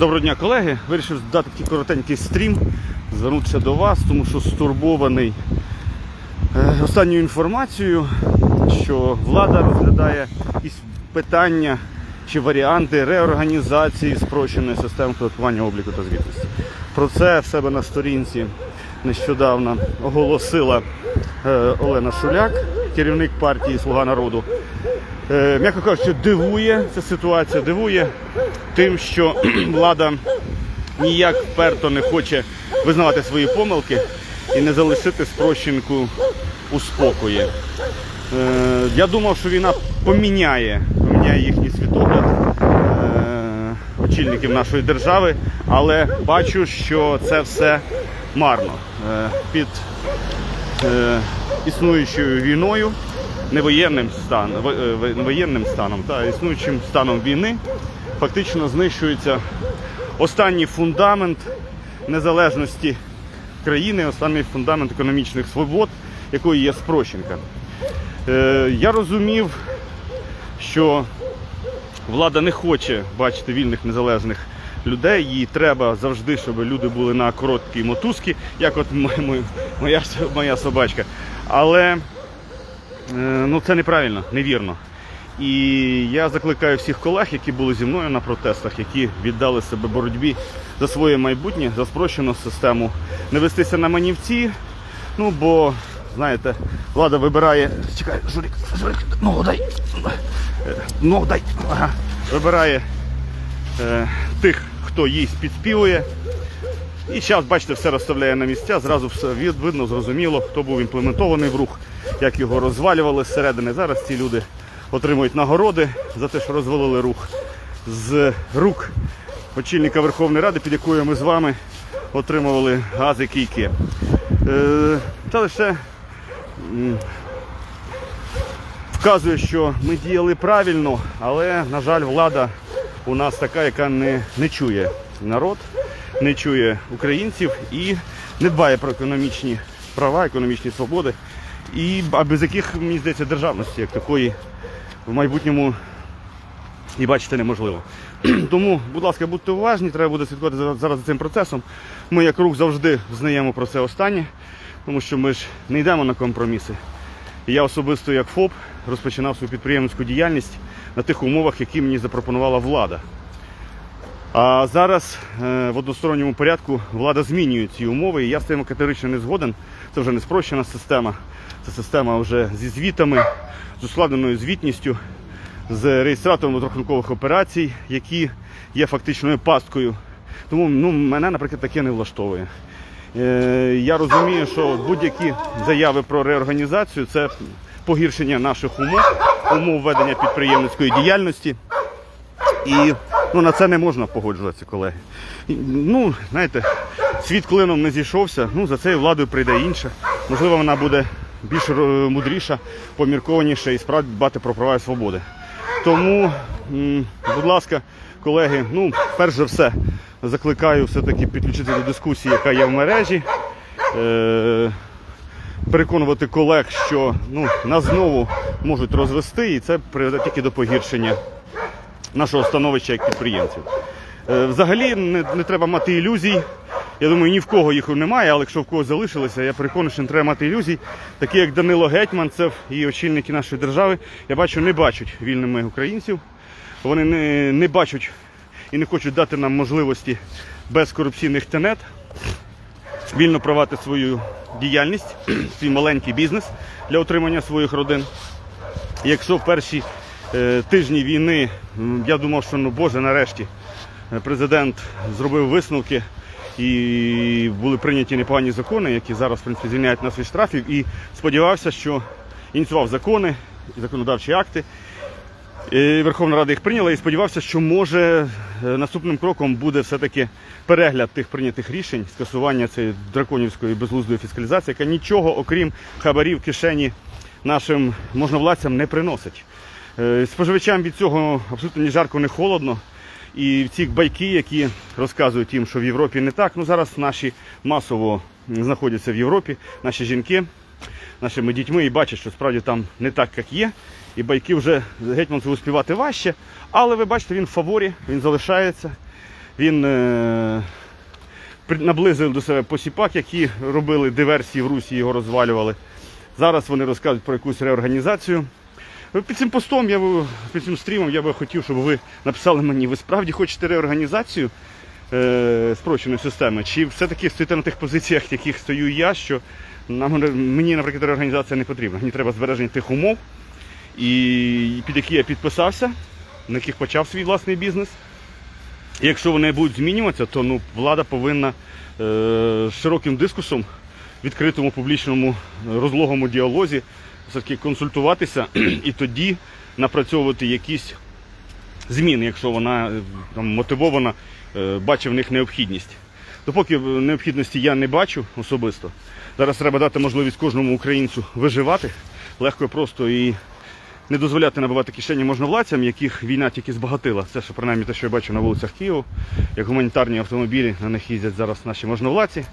Доброго дня, колеги. Вирішив дати такий коротенький стрім, звернутися до вас, тому що стурбований е, останньою інформацією, що влада розглядає питання чи варіанти реорганізації спрощеної системи податкування обліку та звітності. Про це в себе на сторінці нещодавно оголосила е, Олена Шуляк, керівник партії Слуга народу. Е, м'яко кажучи, дивує ця ситуація, дивує тим, що влада ніяк вперто не хоче визнавати свої помилки і не залишити спрощенку у спокої. Е, я думав, що війна поміняє, поміняє їхній світогляд е, очільників нашої держави, але бачу, що це все марно. Е, під е, існуючою війною, не воєнним, стан, во- е, воєнним станом, та існуючим станом війни, фактично знищується останній фундамент незалежності країни, останній фундамент економічних свобод, якою є спрощенка. Е, я розумів, що влада не хоче бачити вільних незалежних людей. Їй треба завжди, щоб люди були на короткій мотузці, як от моя, моя собачка. Але е, ну, це неправильно, невірно. І я закликаю всіх колег, які були зі мною на протестах, які віддали себе боротьбі за своє майбутнє, за спрощену систему, не вестися на манівці. Ну бо, знаєте, влада вибирає. Чекай, Журик, Журик, ногу дай. Ногу дай. Ага. Вибирає е, тих, хто їй підспівує. І зараз, бачите, все розставляє на місця, зразу все видно, зрозуміло, хто був імплементований в рух, як його розвалювали зсередини. Зараз ці люди отримують нагороди за те, що розвалили рух з рук очільника Верховної Ради, під якою ми з вами отримували гази кійки. Е, Це лише вказує, що ми діяли правильно, але, на жаль, влада у нас така, яка не, не чує народ, не чує українців і не дбає про економічні права, економічні свободи, і, а без яких, мені здається, державності як такої в майбутньому і бачити неможливо. Тому, будь ласка, будьте уважні, треба буде слідкувати за- зараз за цим процесом. Ми, як рух, завжди знаємо про це останнє, тому що ми ж не йдемо на компроміси. Я особисто, як ФОП, розпочинав свою підприємницьку діяльність на тих умовах, які мені запропонувала влада. А зараз е, в односторонньому порядку влада змінює ці умови, і я з цим категорично не згоден. Це вже не спрощена система, це система вже зі звітами, з ускладненою звітністю, з реєстратором розрахункових операцій, які є фактичною пасткою. Тому ну, мене, наприклад, таке не влаштовує. Е, я розумію, що будь-які заяви про реорганізацію це погіршення наших умов, умов ведення підприємницької діяльності. І ну, на це не можна погоджуватися, колеги. Ну, знаєте, світ клином не зійшовся, ну за цією владою прийде інша. Можливо, вона буде більш е, мудріша, поміркованіша і справді дбати про права і свободи. Тому, будь ласка, колеги, ну, перш за все, закликаю все-таки підключитися до дискусії, яка є в мережі. Е, переконувати колег, що ну, нас знову можуть розвести, і це приведе тільки до погіршення нашого становища як підприємців. Е, Взагалі не, не треба мати ілюзій. Я думаю, ні в кого їх немає, але якщо в когось залишилося, я переконаний, що не треба мати ілюзій. Такі як Данило Гетьманцев і очільники нашої держави, я бачу, не бачать вільними українців. Вони не, не бачать і не хочуть дати нам можливості без корупційних тенет вільно провати свою діяльність, свій маленький бізнес для утримання своїх родин. Якщо в перші тижні війни я думав, що ну Боже, нарешті е, президент зробив висновки і були прийняті непогані закони, які зараз в принципі звільняють нас від штрафів, і сподівався, що ініціював закони, законодавчі акти. І Верховна Рада їх прийняла і сподівався, що може е, наступним кроком буде все-таки перегляд тих прийнятих рішень, скасування цієї драконівської безглуздої фіскалізації, яка нічого, окрім хабарів кишені нашим можновладцям не приносить. Е, Споживачам від цього абсолютно ні жарко, ні холодно. І ці байки, які розказують їм, що в Європі не так, ну зараз наші масово знаходяться в Європі, наші жінки нашими дітьми і бачать, що справді там не так, як є. І байки вже гетьманцеву співати важче. Але ви бачите, він в фаворі, він залишається. Він е, наблизив до себе посіпак, які робили диверсії в Русі, його розвалювали. Зараз вони розказують про якусь реорганізацію. Під цим постом, я би, під цим стрімом я би хотів, щоб ви написали мені, ви справді хочете реорганізацію е, спрощеної системи, чи все-таки стоїте на тих позиціях, в яких стою я, що нам, мені, наприклад, реорганізація не потрібна. Мені треба збереження тих умов, і під які я підписався, на яких почав свій власний бізнес. І якщо вони будуть змінюватися, то ну, влада повинна е, широким дискусом, відкритому публічному розлогому діалозі все-таки консультуватися і тоді напрацьовувати якісь зміни, якщо вона е, там, мотивована, е, бачить в них необхідність. Допоки е, необхідності я не бачу особисто, зараз треба дати можливість кожному українцю виживати легко і просто і не дозволяти набивати кишені можновладцям, яких війна тільки збагатила. Це що принаймні те, що я бачу на вулицях Києва, як гуманітарні автомобілі, на них їздять зараз наші можновладці.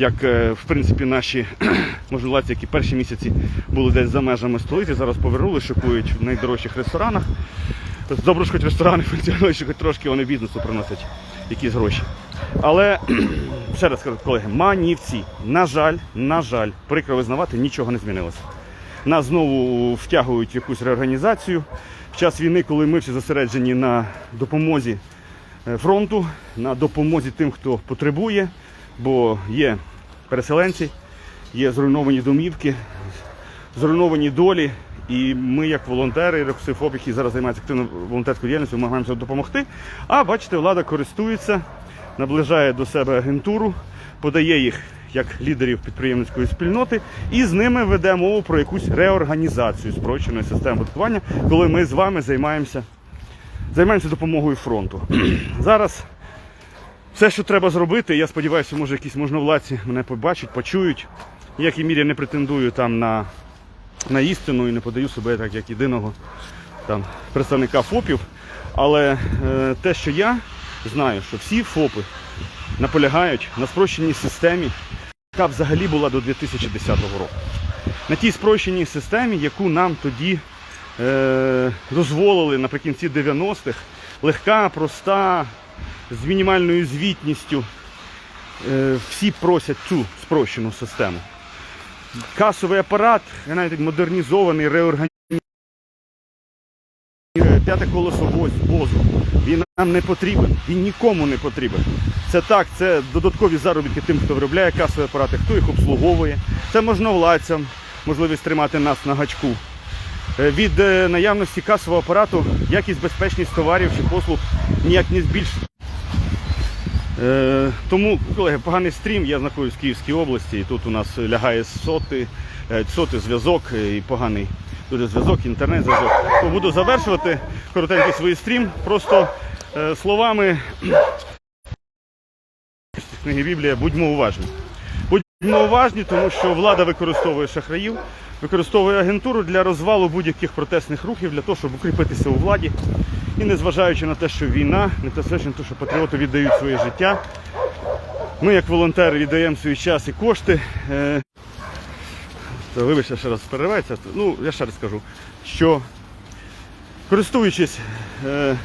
Як е, в принципі наші можновладці, які перші місяці були десь за межами столиці, зараз повернули, шокують в найдорожчих ресторанах. Добре, хоч ресторани функціонують, що хоч трошки вони бізнесу приносять якісь гроші. Але ще раз кажу, колеги, манівці, на жаль, на жаль, прикро визнавати, нічого не змінилося. Нас знову втягують в якусь реорганізацію. В час війни, коли ми всі зосереджені на допомозі е, фронту, на допомозі тим, хто потребує, бо є переселенці, є зруйновані домівки, зруйновані долі. І ми, як волонтери, рексифоб, які зараз займаються активною волонтерською діяльністю, намагаємося допомогти. А бачите, влада користується, наближає до себе агентуру, подає їх як лідерів підприємницької спільноти, і з ними веде мову про якусь реорганізацію спрощеної системи податкування, коли ми з вами займаємося, займаємося допомогою фронту. Зараз все, що треба зробити, я сподіваюся, може якісь можновладці мене побачать, почують. В якій мірі не претендую там на, на істину і не подаю себе так як єдиного там, представника ФОПів. Але е, те, що я знаю, що всі ФОПи наполягають на спрощеній системі, яка взагалі була до 2010 року. На тій спрощеній системі, яку нам тоді е, дозволили наприкінці 90-х, легка, проста, з мінімальною звітністю. Е, всі просять цю спрощену систему. Касовий апарат, навіть модернізований, реорганізований. П'яте колесо возу. Він нам не потрібен, він нікому не потрібен. Це так, це додаткові заробітки тим, хто виробляє касові апарати, хто їх обслуговує. Це можновладцям можливість тримати нас на гачку. Е, Від е, наявності касового апарату якість безпечність товарів чи послуг ніяк не збільшить. Е, тому, колеги, поганий стрім. Я знаходжусь в Київській області, і тут у нас лягає соти, е, соти зв'язок е, і поганий дуже зв'язок, інтернет-зв'язок. Буду завершувати коротенький свій стрім. Просто е, словами книги Біблія, будьмо уважні. Будьмо уважні, тому що влада використовує шахраїв, використовує агентуру для розвалу будь-яких протестних рухів, для того, щоб укріпитися у владі. І незважаючи на те, що війна, на те, що патріоти віддають своє життя, ми, як волонтери, віддаємо свій час і кошти. Е, вибачте, ще раз переривається. Ну, я ще раз скажу, що користуючись е,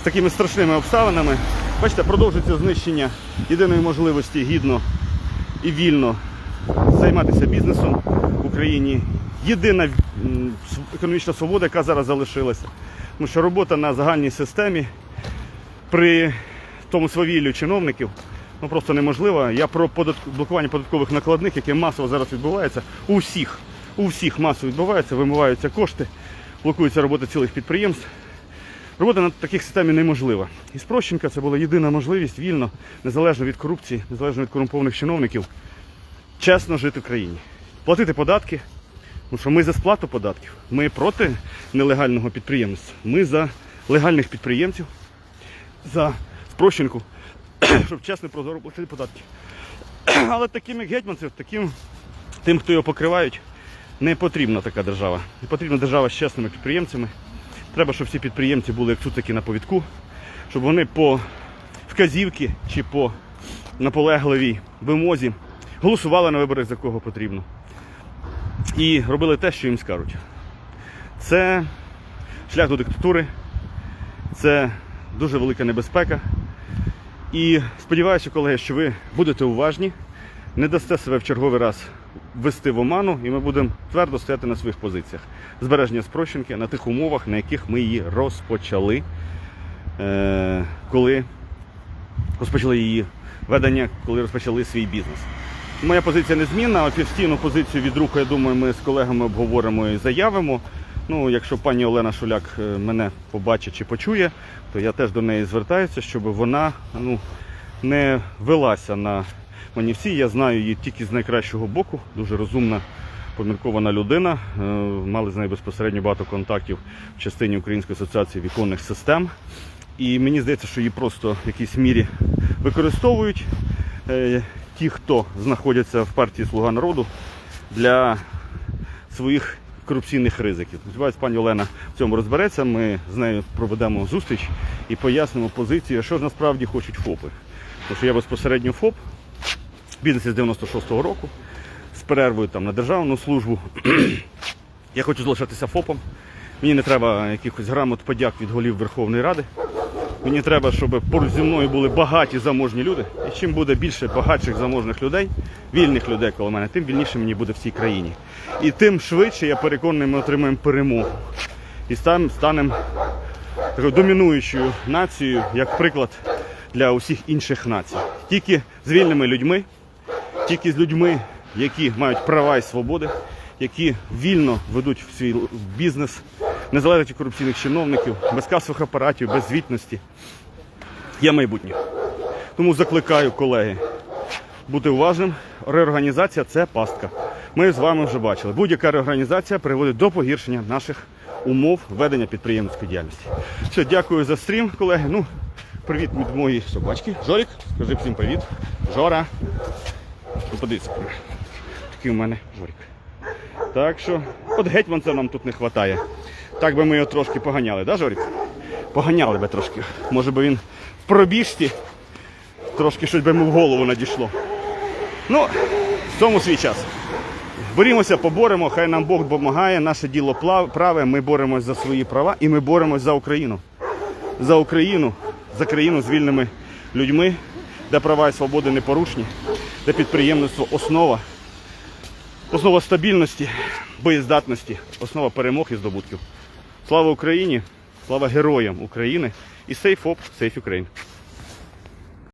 з такими страшними обставинами, бачите, продовжується знищення єдиної можливості гідно і вільно займатися бізнесом в Україні. Єдина економічна свобода, яка зараз залишилася. Тому що робота на загальній системі при тому свавіллю чиновників ну, просто неможлива. Я про податк- блокування податкових накладних, яке масово зараз відбувається, у всіх, у всіх масово відбувається, вимиваються кошти, блокується робота цілих підприємств. Робота на таких системі неможлива. І спрощенка це була єдина можливість вільно, незалежно від корупції, незалежно від корумпованих чиновників, чесно жити в країні. Платити податки, тому що ми за сплату податків. Ми проти нелегального підприємництва. Ми за легальних підприємців, за спрощенку, щоб чесно прозоро платити податки. Але таким як гетьманцев, таким тим, хто його покривають, не потрібна така держава. Не потрібна держава з чесними підприємцями. Треба, щоб всі підприємці були як цуцики на повідку, щоб вони по вказівки чи по наполегливій вимозі голосували на виборах за кого потрібно. І робили те, що їм скажуть. Це шлях до диктатури, це дуже велика небезпека. І сподіваюся, колеги, що ви будете уважні, не дасте себе в черговий раз ввести в оману, і ми будемо твердо стояти на своїх позиціях. Збереження спрощенки на тих умовах, на яких ми її розпочали, е, коли розпочали її ведення, коли розпочали свій бізнес. Моя позиція незмінна. Офіційну позицію від руху, я думаю, ми з колегами обговоримо і заявимо. Ну, якщо пані Олена Шуляк е, мене побачить чи почує, то я теж до неї звертаюся, щоб вона ну, не велася на манівці. Я знаю її тільки з найкращого боку, дуже розумна, поміркована людина. Е, Мали з нею безпосередньо багато контактів в частині Української асоціації віконних систем. І мені здається, що її просто в якійсь мірі використовують е, ті, хто знаходяться в партії Слуга народу для своїх корупційних ризиків. Сподіваюсь, пані Олена в цьому розбереться. Ми з нею проведемо зустріч і пояснимо позицію, що ж насправді хочуть ФОПи. Тому що я безпосередньо ФОП, бізнес з 96-го року, з перервою там на державну службу. я хочу залишатися ФОПом. Мені не треба якихось грамот подяк від голів Верховної Ради. Мені треба, щоб поруч зі мною були багаті заможні люди. І чим буде більше багатших заможних людей, вільних людей коло мене, тим вільніше мені буде в цій країні. І тим швидше, я переконаний, ми отримаємо перемогу. І станемо такою домінуючою нацією, як приклад для усіх інших націй. Тільки з вільними людьми, тільки з людьми, які мають права і свободи, які вільно ведуть свій бізнес, не залежать від корупційних чиновників, без касових апаратів, без звітності. Є майбутнє. Тому закликаю колеги бути уважним. Реорганізація це пастка. Ми з вами вже бачили. Будь-яка реорганізація приводить до погіршення наших умов ведення підприємницької діяльності. Все, дякую за стрім, колеги. Ну, привіт від моєї собачки. Жорік, скажи всім привіт. Жора. Ну, подивіться, такий у мене Жорік. Так що, от гетьманця нам тут не вистачає. Так би ми його трошки поганяли, да, Жорік? Поганяли би трошки. Може би він в пробіжці трошки щось би йому в голову надійшло. Ну, в цьому свій час. Борімося, поборемо, хай нам Бог допомагає, наше діло праве, ми боремось за свої права і ми боремось за Україну. За Україну, за країну з вільними людьми, де права і свободи непорушні, де підприємництво основа, основа стабільності, боєздатності, основа перемог і здобутків. Слава Україні! Слава героям України і сейф ОП, сейф Ukraine!